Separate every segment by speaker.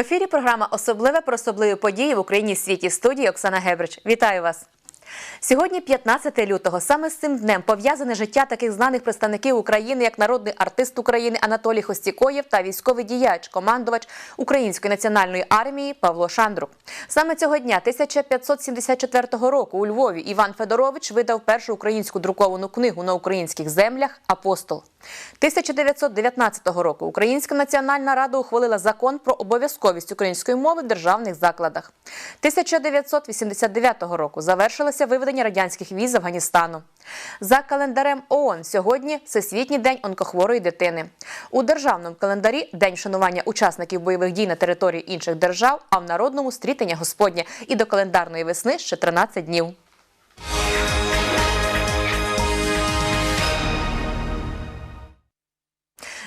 Speaker 1: В ефірі програма Особливе про особливі події в Україні світі студії Оксана Гебрич. Вітаю вас. Сьогодні 15 лютого. Саме з цим днем пов'язане життя таких знаних представників України, як народний артист України Анатолій Хостікоєв та військовий діяч, командувач Української національної армії Павло Шандрук. Саме цього дня 1574 року у Львові Іван Федорович видав першу українську друковану книгу на українських землях Апостол. 1919 року Українська національна рада ухвалила закон про обов'язковість української мови в державних закладах. 1989 року завершилося виведення радянських віз з Афганістану. За календарем ООН сьогодні Всесвітній день онкохворої дитини. У державному календарі день шанування учасників бойових дій на території інших держав, а в народному стрітення Господнє. І до календарної весни ще 13 днів.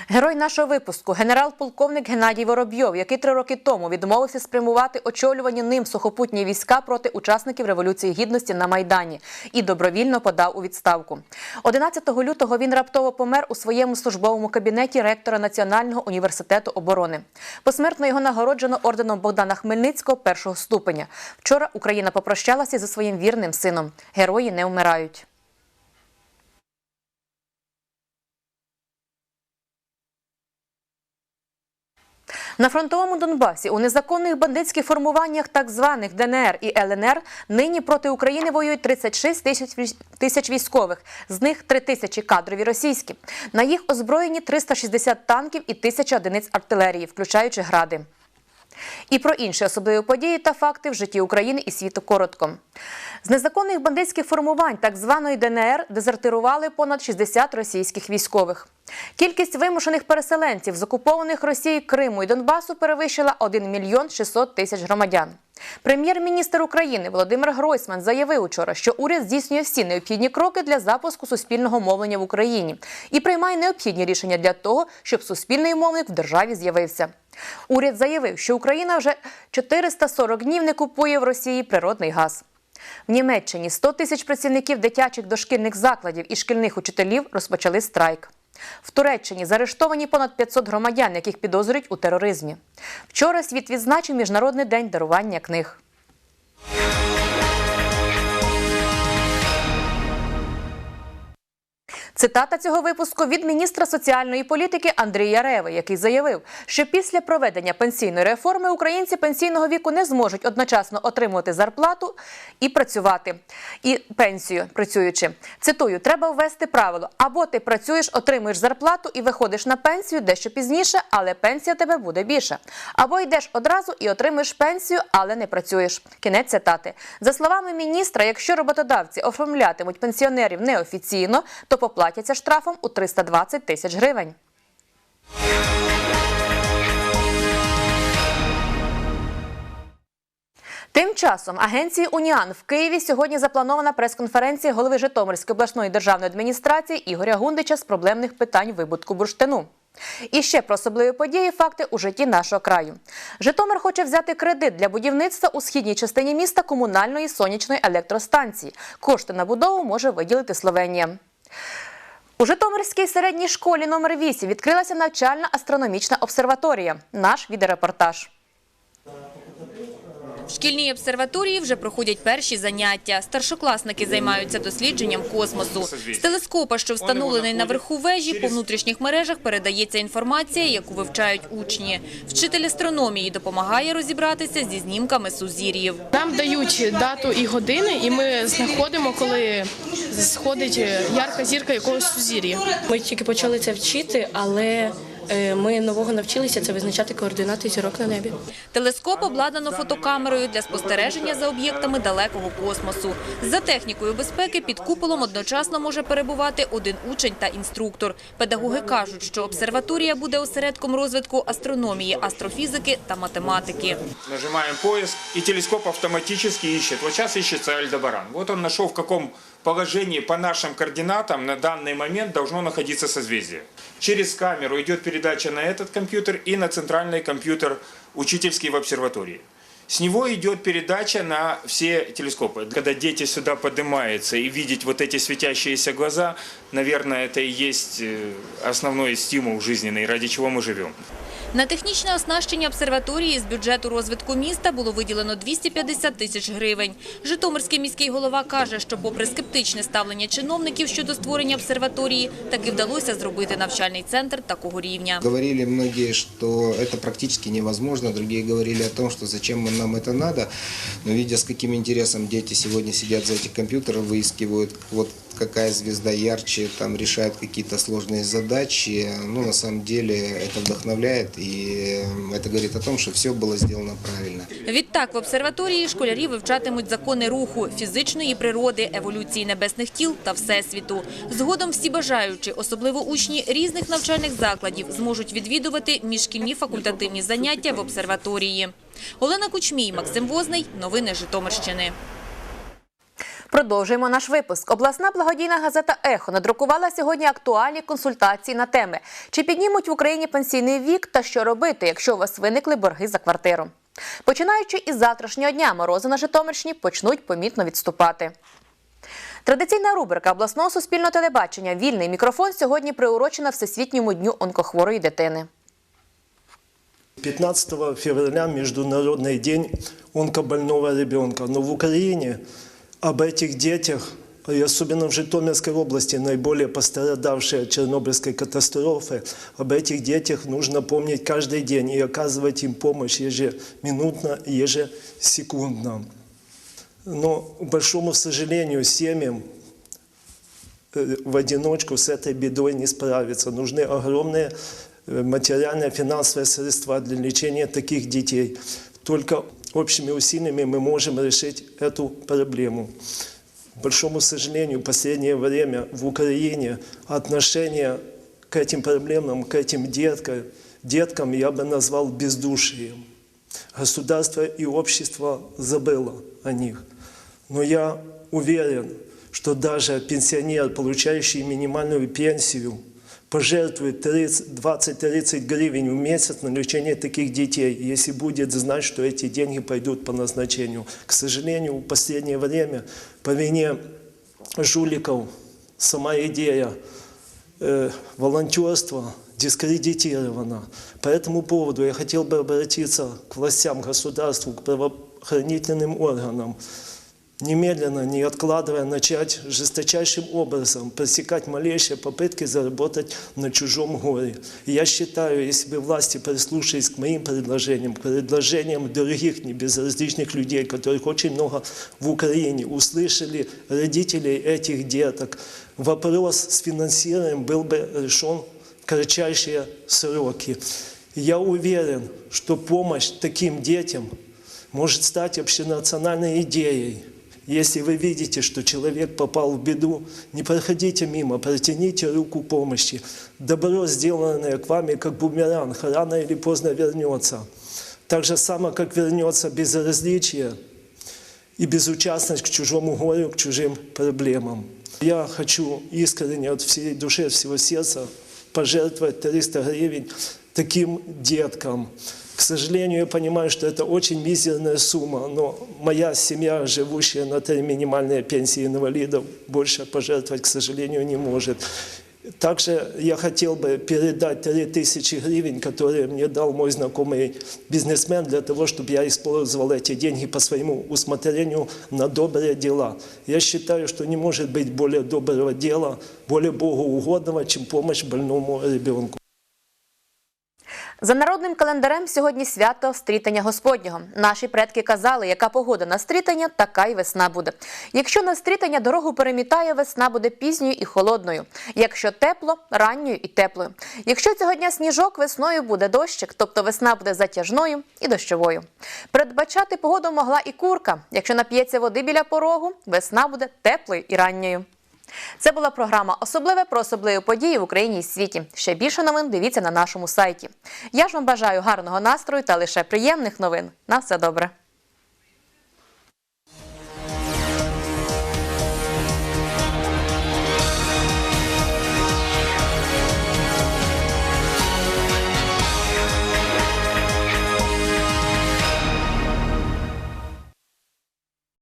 Speaker 1: Герой нашого випуску генерал-полковник Геннадій Воробйов, який три роки тому відмовився спрямувати очолювані ним сухопутні війська проти учасників революції гідності на майдані і добровільно подав у відставку. 11 лютого він раптово помер у своєму службовому кабінеті ректора Національного університету оборони. Посмертно його нагороджено орденом Богдана Хмельницького першого ступеня. Вчора Україна попрощалася зі своїм вірним сином. Герої не вмирають. На фронтовому Донбасі у незаконних бандитських формуваннях так званих ДНР і ЛНР нині проти України воюють 36 тисяч військових, з них 3 тисячі кадрові російські. На їх озброєні 360 танків і тисяча одиниць артилерії, включаючи гради. І про інші особливі події та факти в житті України і світу коротко. З незаконних бандитських формувань так званої ДНР дезертирували понад 60 російських військових. Кількість вимушених переселенців з окупованих Росією Криму і Донбасу перевищила 1 мільйон 600 тисяч громадян. Прем'єр-міністр України Володимир Гройсман заявив учора, що уряд здійснює всі необхідні кроки для запуску суспільного мовлення в Україні і приймає необхідні рішення для того, щоб суспільний мовник в державі з'явився. Уряд заявив, що Україна вже 440 днів не купує в Росії природний газ. В Німеччині 100 тисяч працівників дитячих дошкільних закладів і шкільних учителів розпочали страйк. В Туреччині заарештовані понад 500 громадян, яких підозрюють у тероризмі. Вчора світ відзначив Міжнародний день дарування книг. Цитата цього випуску від міністра соціальної політики Андрія Реви, який заявив, що після проведення пенсійної реформи українці пенсійного віку не зможуть одночасно отримувати зарплату і працювати і пенсію працюючи. Цитую, треба ввести правило: або ти працюєш, отримуєш зарплату і виходиш на пенсію дещо пізніше, але пенсія тебе буде більша. Або йдеш одразу і отримуєш пенсію, але не працюєш. Кінець цитати. За словами міністра, якщо роботодавці оформлятимуть пенсіонерів неофіційно, то поплатяться штрафом у 320 тисяч гривень. Тим часом агенції Уніан в Києві сьогодні запланована прес-конференція голови Житомирської обласної державної адміністрації Ігоря Гундича з проблемних питань вибутку бурштину. І ще про особливі події, факти у житті нашого краю. Житомир хоче взяти кредит для будівництва у східній частині міста комунальної сонячної електростанції. Кошти на будову може виділити Словенія. У Житомирській середній школі номер 8 відкрилася навчальна астрономічна обсерваторія. Наш відеорепортаж.
Speaker 2: В шкільній обсерваторії вже проходять перші заняття. Старшокласники займаються дослідженням космосу. З телескопа, що встановлений на верху вежі, по внутрішніх мережах передається інформація, яку вивчають учні. Вчитель астрономії допомагає розібратися зі знімками сузір'їв.
Speaker 3: Нам дають дату і години, і ми знаходимо, коли сходить ярка зірка якогось сузір'я.
Speaker 4: Ми тільки почали це вчити, але ми нового навчилися це визначати координати зірок на небі.
Speaker 2: Телескоп обладнано фотокамерою для спостереження за об'єктами далекого космосу. За технікою безпеки під куполом одночасно може перебувати один учень та інструктор. Педагоги кажуть, що обсерваторія буде осередком розвитку астрономії, астрофізики та математики.
Speaker 5: Нажимаем поиск, и телескоп автоматически ищет. Вот сейчас ищется Альдебаран. Вот он нашел, в каком положении по нашим координатам на данный момент должно находиться созвездие. Через камеру идет передача на этот компьютер и на центральный компьютер учительский в обсерватории. С него идет передача на все телескопы. Когда дети сюда поднимаются и видеть вот эти светящиеся глаза, наверное, это и есть э, основной стимул жизненный, ради чего мы живем.
Speaker 2: На технічне оснащення обсерваторії з бюджету розвитку міста було виділено 250 тисяч гривень. Житомирський міський голова каже, що попри скептичне ставлення чиновників щодо створення обсерваторії, таки вдалося зробити навчальний центр такого рівня.
Speaker 6: Говорили многие, что это практически невозможно, другие говорили о том, что зачем нам это надо. Но видя, с каким интересом дети сегодня сидят за этих компьютеров, выискивают, вот какая звезда ярче, там решают какие-то сложные задачи, ну, на самом деле это вдохновляет, и это говорит о том, что все было сделано правильно.
Speaker 2: Відтак в обсерваторії школярі вивчатимуть закони руху, фізичної природи, еволюції небесних тіл та всесвіту. Згодом всі бажаючі, особливо учні різних навчальних закладів, зможуть відвідувати міжшкільні факультативні заняття в обсерваторії. Олена Кучмій, Максим Возний. Новини Житомирщини.
Speaker 1: Продовжуємо наш випуск. Обласна благодійна газета Ехо надрукувала сьогодні актуальні консультації на теми, чи піднімуть в Україні пенсійний вік та що робити, якщо у вас виникли борги за квартиру. Починаючи із завтрашнього дня, морози на Житомирщині почнуть помітно відступати. Традиційна рубрика обласного суспільного телебачення Вільний мікрофон сьогодні приурочена Всесвітньому дню онкохворої дитини.
Speaker 7: 15 февраля Международный день онкобольного ребенка. Но в Украине об этих детях, и особенно в Житомирской области, наиболее пострадавшей от Чернобыльской катастрофы, об этих детях нужно помнить каждый день и оказывать им помощь ежеминутно, ежесекундно. Но, к большому сожалению, семьям э, в одиночку с этой бедой не справиться. Нужны огромные э, материальные, финансовые средства для лечения таких детей. Только общими усилиями мы можем решить эту проблему. К большому сожалению, в последнее время в Украине отношение к этим проблемам, к этим деткам, деткам я бы назвал бездушием. Государство и общество забыло о них. Но я уверен, что даже пенсионер, получающий минимальную пенсию, пожертвует 30 20-30 гривен в месяц на лечение таких детей, если будет знать, что эти деньги пойдут по назначению. К сожалению, в последнее время по вине жуликов сама идея э, волонтерства дискредитирована. По этому поводу я хотел бы обратиться к властям государству, к правоохранительным органам, немедленно, не откладывая, начать жесточайшим образом пресекать малейшие попытки заработать на чужом горе. И я считаю, если бы власти прислушались к моим предложениям, к предложениям других небезразличных людей, которых очень много в Украине, услышали родителей этих деток, вопрос с финансированием был бы решен в кратчайшие сроки. Я уверен, что помощь таким детям может стать общенациональной идеей. Если вы видите, что человек попал в беду, не проходите мимо, протяните руку помощи. Добро, сделанное к вами, как бумеранг, рано или поздно вернется. Так же само, как вернется безразличие и безучастность к чужому горю, к чужим проблемам. Я хочу искренне от всей души, от всего сердца пожертвовать 300 гривен таким деткам. К сожалению, я понимаю, что это очень мизерная сумма, но моя семья, живущая на три минимальные пенсии инвалидов, больше пожертвовать, к сожалению, не может. Также я хотел бы передать 3000 гривен, которые мне дал мой знакомый бизнесмен для того, чтобы я использовал эти деньги по своему усмотрению на добрые дела. Я считаю, что не может быть более доброго дела, более богоугодного, чем помощь больному ребенку.
Speaker 1: За народним календарем сьогодні свято стрітання Господнього. Наші предки казали, яка погода на стрітання, така й весна буде. Якщо на стрітання дорогу перемітає, весна буде пізньою і холодною. Якщо тепло, ранньою і теплою. Якщо цього дня сніжок, весною буде дощик, тобто весна буде затяжною і дощовою. Передбачати погоду могла і курка. Якщо нап'ється води біля порогу, весна буде теплою і ранньою. Це була програма Особливе про особливі події в Україні і світі. Ще більше новин дивіться на нашому сайті. Я ж вам бажаю гарного настрою та лише приємних новин. На все добре.